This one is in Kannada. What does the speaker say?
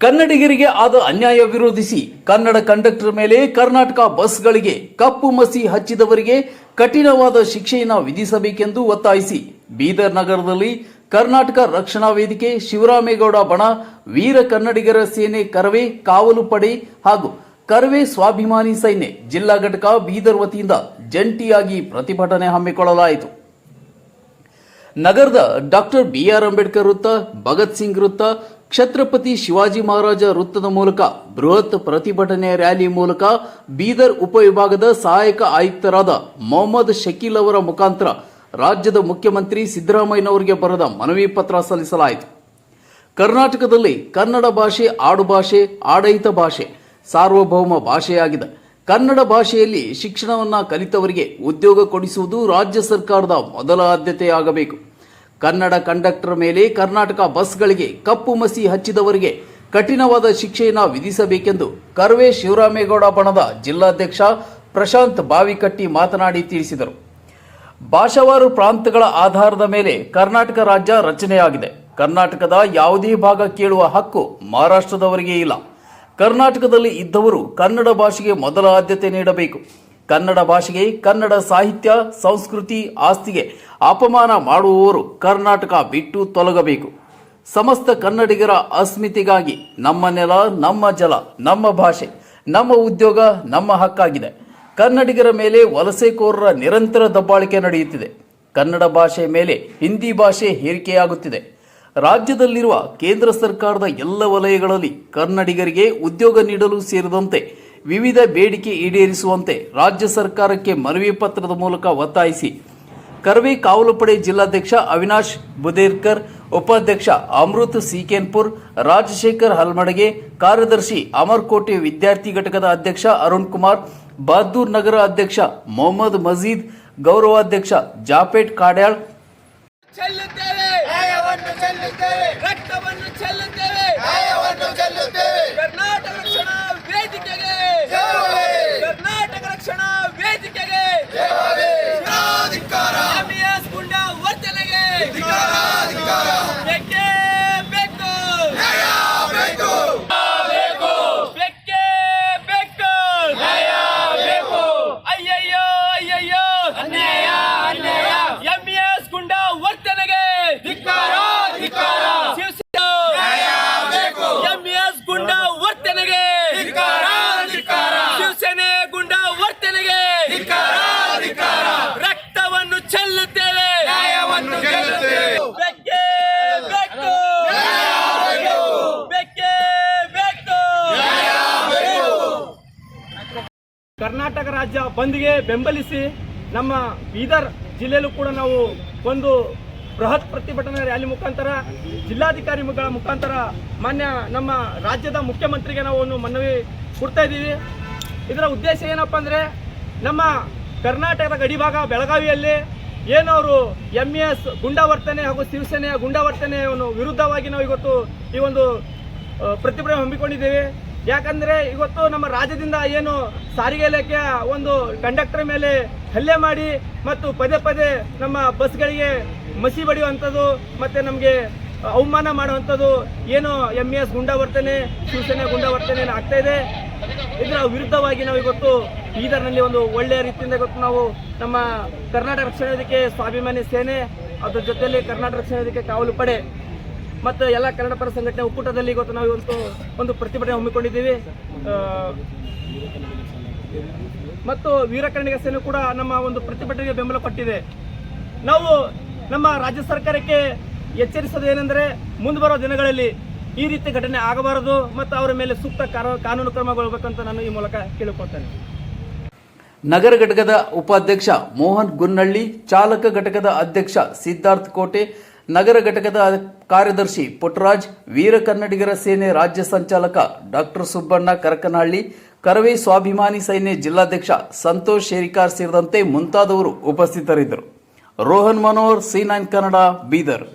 ಕನ್ನಡಿಗರಿಗೆ ಆದ ಅನ್ಯಾಯ ವಿರೋಧಿಸಿ ಕನ್ನಡ ಕಂಡಕ್ಟರ್ ಮೇಲೆ ಕರ್ನಾಟಕ ಬಸ್ಗಳಿಗೆ ಕಪ್ಪು ಮಸಿ ಹಚ್ಚಿದವರಿಗೆ ಕಠಿಣವಾದ ಶಿಕ್ಷೆಯನ್ನು ವಿಧಿಸಬೇಕೆಂದು ಒತ್ತಾಯಿಸಿ ಬೀದರ್ ನಗರದಲ್ಲಿ ಕರ್ನಾಟಕ ರಕ್ಷಣಾ ವೇದಿಕೆ ಶಿವರಾಮೇಗೌಡ ಬಣ ವೀರ ಕನ್ನಡಿಗರ ಸೇನೆ ಕರವೇ ಕಾವಲು ಪಡೆ ಹಾಗೂ ಕರವೇ ಸ್ವಾಭಿಮಾನಿ ಸೈನ್ಯ ಜಿಲ್ಲಾ ಘಟಕ ಬೀದರ್ ವತಿಯಿಂದ ಜಂಟಿಯಾಗಿ ಪ್ರತಿಭಟನೆ ಹಮ್ಮಿಕೊಳ್ಳಲಾಯಿತು. ನಗರದ ಡಾಕ್ಟರ್ ಬಿಆರ್ ಅಂಬೇಡ್ಕರ್ ವೃತ್ತ, ಭಗತ್ ಸಿಂಗ್ ವೃತ್ತ ಛತ್ರಪತಿ ಶಿವಾಜಿ ಮಹಾರಾಜ ವೃತ್ತದ ಮೂಲಕ ಬೃಹತ್ ಪ್ರತಿಭಟನೆ ರ್ಯಾಲಿ ಮೂಲಕ ಬೀದರ್ ಉಪವಿಭಾಗದ ಸಹಾಯಕ ಆಯುಕ್ತರಾದ ಮೊಹಮ್ಮದ್ ಶಕೀಲ್ ಅವರ ಮುಖಾಂತರ ರಾಜ್ಯದ ಮುಖ್ಯಮಂತ್ರಿ ಸಿದ್ದರಾಮಯ್ಯನವರಿಗೆ ಬರೆದ ಮನವಿ ಪತ್ರ ಸಲ್ಲಿಸಲಾಯಿತು. ಕರ್ನಾಟಕದಲ್ಲಿ ಕನ್ನಡ ಭಾಷೆ ಆಡುಭಾಷೆ ಆಡಳಿತ ಭಾಷೆ ಸಾರ್ವಭೌಮ ಭಾಷೆಯಾಗಿದೆ. ಕನ್ನಡ ಭಾಷೆಯಲ್ಲಿ ಶಿಕ್ಷಣವನ್ನ ಕಲಿತವರಿಗೆ ಉದ್ಯೋಗ ಕೊಡಿಸುವುದು ರಾಜ್ಯ ಸರ್ಕಾರದ ಮೊದಲ ಆದ್ಯತೆಯಾಗಬೇಕು. ಕನ್ನಡ ಕಂಡಕ್ಟರ್ ಮೇಲೆ ಕರ್ನಾಟಕ ಬಸ್ಗಳಿಗೆ ಕಪ್ಪು ಮಸಿ ಹಚ್ಚಿದವರಿಗೆ ಕಠಿಣವಾದ ಶಿಕ್ಷೆಯನ್ನು ವಿಧಿಸಬೇಕೆಂದು ಕರ್ವೆ ಶಿವರಾಮೇಗೌಡ ಬಣದ ಜಿಲ್ಲಾಧ್ಯಕ್ಷ ಪ್ರಶಾಂತ್ ಬಾವಿಕಟ್ಟಿ ಮಾತನಾಡಿ ತಿಳಿಸಿದರು. ಭಾಷಾವಾರು ಪ್ರಾಂತಗಳ ಆಧಾರದ ಮೇಲೆ ಕರ್ನಾಟಕ ರಾಜ್ಯ ರಚನೆಯಾಗಿದೆ. ಕರ್ನಾಟಕದ ಯಾವುದೇ ಭಾಗ ಕೇಳುವ ಹಕ್ಕು ಮಹಾರಾಷ್ಟ್ರದವರಿಗೆ ಇಲ್ಲ. ಕರ್ನಾಟಕದಲ್ಲಿ ಇದ್ದವರು ಕನ್ನಡ ಭಾಷೆಗೆ ಮೊದಲ ಆದ್ಯತೆ ನೀಡಬೇಕು. ಕನ್ನಡ ಭಾಷೆಗೆ ಕನ್ನಡ ಸಾಹಿತ್ಯ, ಸಂಸ್ಕೃತಿ ಆಸ್ತಿಗೆ ಅಪಮಾನ ಮಾಡುವವರು ಕರ್ನಾಟಕ ಬಿಟ್ಟು ತೊಲಗಬೇಕು. ಸಮಸ್ತ ಕನ್ನಡಿಗರ ಅಸ್ಮಿತೆಗಾಗಿ ನಮ್ಮ ನೆಲ, ನಮ್ಮ ಜಲ, ನಮ್ಮ ಭಾಷೆ, ನಮ್ಮ ಉದ್ಯೋಗ, ನಮ್ಮ ಹಕ್ಕಾಗಿದೆ. ಕನ್ನಡಿಗರ ಮೇಲೆ ವಲಸೆಕೋರರ ನಿರಂತರ ದಬ್ಬಾಳಿಕೆ ನಡೆಯುತ್ತಿದೆ. ಕನ್ನಡ ಭಾಷೆ ಮೇಲೆ ಹಿಂದಿ ಭಾಷೆ ಹೇರಿಕೆಯಾಗುತ್ತಿದೆ ರಾಜ್ಯದಲ್ಲಿರುವ ಕೇಂದ್ರ ಸರ್ಕಾರದ ಎಲ್ಲ ವಲಯಗಳಲ್ಲಿ ಕನ್ನಡಿಗರಿಗೆ ಉದ್ಯೋಗ ನೀಡಲು ಸೇರಿದಂತೆ ವಿವಿಧ ಬೇಡಿಕೆ ಈಡೇರಿಸುವಂತೆ ರಾಜ್ಯ ಸರ್ಕಾರಕ್ಕೆ ಮನವಿ ಪತ್ರದ ಮೂಲಕ ಒತ್ತಾಯಿಸಿ ಕರ್ವೆ ಕಾವಲು ಪಡೆ ಜಿಲ್ಲಾಧ್ಯಕ್ಷ ಅವಿನಾಶ್ ಬುದೇರ್ಕರ್, ಉಪಾಧ್ಯಕ್ಷ ಅಮೃತ್ ಸಿಕೆನ್ಪುರ್, ರಾಜಶೇಖರ್ ಹಲ್ಮಡಗೆ ಕಾರ್ಯದರ್ಶಿ ಅಮರ್ಕೋಟೆ ವಿದ್ಯಾರ್ಥಿ ಘಟಕದ ಅಧ್ಯಕ್ಷ ಅರುಣ್ ಕುಮಾರ್, ಬಹದ್ದೂರ್ ನಗರ ಅಧ್ಯಕ್ಷ ಮೊಹಮ್ಮದ್ ಮಜೀದ್, ಗೌರವಾಧ್ಯಕ್ಷ ಜಾಪೇಟ್ ಕಾಡ್ಯಾಳ್. ಚೆಲ್ಲುತ್ತೇವೆ. ರಾಜ್ಯ ಬಂದ್ಗೆ ಬೆಂಬಲಿಸಿ ನಮ್ಮ ಬೀದರ್ ಜಿಲ್ಲೆಯಲ್ಲೂ ಕೂಡ ನಾವು ಒಂದು ಬೃಹತ್ ಪ್ರತಿಭಟನಾ ರ್ಯಾಲಿ ಮುಖಾಂತರ ಜಿಲ್ಲಾಧಿಕಾರಿಗಳ ಮುಖಾಂತರ ಮಾನ್ಯ ನಮ್ಮ ರಾಜ್ಯದ ಮುಖ್ಯಮಂತ್ರಿಗೆ ನಾವು ಒಂದು ಮನವಿ ಕೊಡ್ತಾ ಇದ್ದೀವಿ. ಇದರ ಉದ್ದೇಶ ಏನಪ್ಪ ಅಂದರೆ ನಮ್ಮ ಕರ್ನಾಟಕದ ಗಡಿಭಾಗ ಬೆಳಗಾವಿಯಲ್ಲಿ ಏನು ಅವರು ಎಂ ಇ ಎಸ್ ಗುಂಡಾವರ್ತನೆ ಹಾಗೂ ಶಿವಸೇನೆಯ ಗುಂಡಾವರ್ತನೆಯನ್ನು ವಿರುದ್ಧವಾಗಿ ನಾವು ಇವತ್ತು ಈ ಒಂದು ಪ್ರತಿಭಟನೆ ಹಮ್ಮಿಕೊಂಡಿದ್ದೇವೆ. ಯಾಕಂದ್ರೆ ಇವತ್ತು ನಮ್ಮ ರಾಜ್ಯದಿಂದ ಏನು ಸಾರಿಗೆ ಇಲಾಖೆಯ ಒಂದು ಕಂಡಕ್ಟರ್ ಮೇಲೆ ಹಲ್ಲೆ ಮಾಡಿ ಮತ್ತು ಪದೇ ಪದೇ ನಮ್ಮ ಬಸ್ಗಳಿಗೆ ಮಸಿ ಬಡಿಯುವಂಥದ್ದು ಮತ್ತೆ ನಮಗೆ ಅವಮಾನ ಮಾಡುವಂಥದ್ದು ಏನು ಎಂ ಎಸ್ ಗುಂಡಾವರ್ತನೆ, ಶಿವಸೇನೆ ಗುಂಡಾವರ್ತನೆ ಆಗ್ತಾ ಇದೆ, ಇದರ ವಿರುದ್ಧವಾಗಿ ನಾವು ಇವತ್ತು ಬೀದರ್ನಲ್ಲಿ ಒಂದು ಒಳ್ಳೆಯ ರೀತಿಯಿಂದ ಇವತ್ತು ನಾವು ನಮ್ಮ ಕರ್ನಾಟಕ ರಕ್ಷಣಾ ಸ್ವಾಭಿಮಾನಿ ಸೇನೆ, ಅದ್ರ ಜೊತೆಯಲ್ಲಿ ಕರ್ನಾಟಕ ರಕ್ಷಣಾ ಕಾವಲು ಪಡೆ ಮತ್ತು ಎಲ್ಲ ಕನ್ನಡ ಪರ ಸಂಘಟನೆ ಒಕ್ಕೂಟದಲ್ಲಿ ಇವತ್ತು ನಾವು ಇವತ್ತು ಒಂದು ಪ್ರತಿಭಟನೆ ಹಮ್ಮಿಕೊಂಡಿದ್ದೀವಿ. ಮತ್ತು ವೀರಕರ್ಣಿಗ ಸೇನೆ ಕೂಡ ನಮ್ಮ ಒಂದು ಪ್ರತಿಭಟನೆಗೆ ಬೆಂಬಲ ಕೊಟ್ಟಿದೆ. ನಾವು ನಮ್ಮ ರಾಜ್ಯ ಸರ್ಕಾರಕ್ಕೆ ಎಚ್ಚರಿಸೋದು ಏನೆಂದರೆ ಮುಂದೆ ಬರೋ ದಿನಗಳಲ್ಲಿ ಈ ರೀತಿ ಘಟನೆ ಆಗಬಾರದು ಮತ್ತು ಅವರ ಮೇಲೆ ಸೂಕ್ತ ಕಾನೂ- ಕಾನೂನು ಕ್ರಮಗೊಳ್ಳಬೇಕಂತ ನಾನು ಈ ಮೂಲಕ ಕೇಳಿಕೊಳ್ತೇನೆ. ನಗರ ಘಟಕದ ಉಪಾಧ್ಯಕ್ಷ ಮೋಹನ್ ಗುನ್ನಳ್ಳಿ, ಚಾಲಕ ಘಟಕದ ಅಧ್ಯಕ್ಷ ಸಿದ್ಧಾರ್ಥ್ ಕೋಟೆ ನಗರ ಘಟಕದ ಕಾರ್ಯದರ್ಶಿ ಪುಟ್ಟರಾಜ್ ವೀರ ಕನ್ನಡಿಗರ ಸೇನೆ ರಾಜ್ಯ ಸಂಚಾಲಕ ಡಾಕ್ಟರ್ ಸುಬ್ಬಣ್ಣ ಕರಕನಹಳ್ಳಿ ಕರವೇ ಸ್ವಾಭಿಮಾನಿ ಸೈನ್ಯ ಜಿಲ್ಲಾಧ್ಯಕ್ಷ ಸಂತೋಷ್ ಶೇರಿಕಾರ್ ಸೇರಿದಂತೆ ಮುಂತಾದವರು ಉಪಸ್ಥಿತರಿದ್ದರು. Rohan Manohar C nine Kannada Bidar.